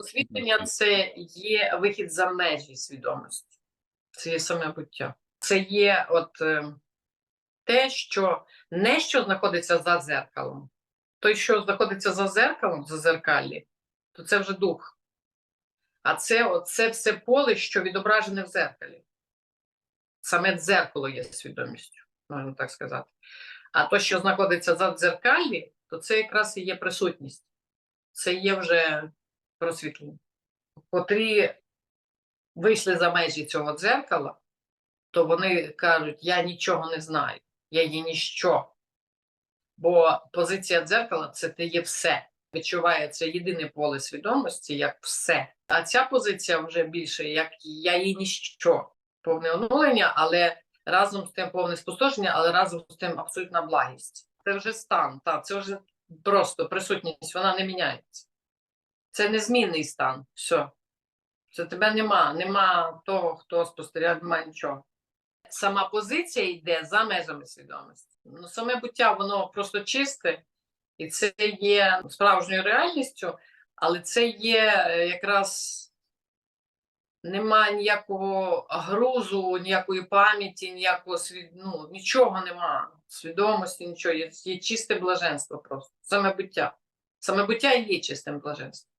Освітлення це є вихід за межі свідомості. Це є саме буття. Це є от е, те, що не що знаходиться за зеркалом. Той, що знаходиться за зеркалом, за зеркалі, то це вже дух. А це, от, це все поле, що відображене в зеркалі. Саме дзеркало є свідомістю, можна так сказати. А то, що знаходиться за дзеркалі, то це якраз і є присутність. Це є вже просвітлення. Котрі вийшли за межі цього дзеркала, то вони кажуть: я нічого не знаю, я є ніщо. Бо позиція дзеркала це ти є все. Відчувається єдине поле свідомості як все. А ця позиція вже більше як я є ніщо, повне оновлення, але разом з тим повне спустошення, але разом з тим абсолютна благість. Це вже стан, та, це вже просто присутність, вона не міняється. Це незмінний стан. Все. Це тебе нема, нема того, хто спостерігає, немає нічого. Сама позиція йде за межами свідомості. Ну, саме буття, воно просто чисте, і це є справжньою реальністю, але це є е, якраз нема ніякого грузу, ніякої пам'яті, ніякого свід... ну, нічого нема. Свідомості, нічого. Є, є чисте блаженство просто. Саме буття. Саме буття є чистим блаженством.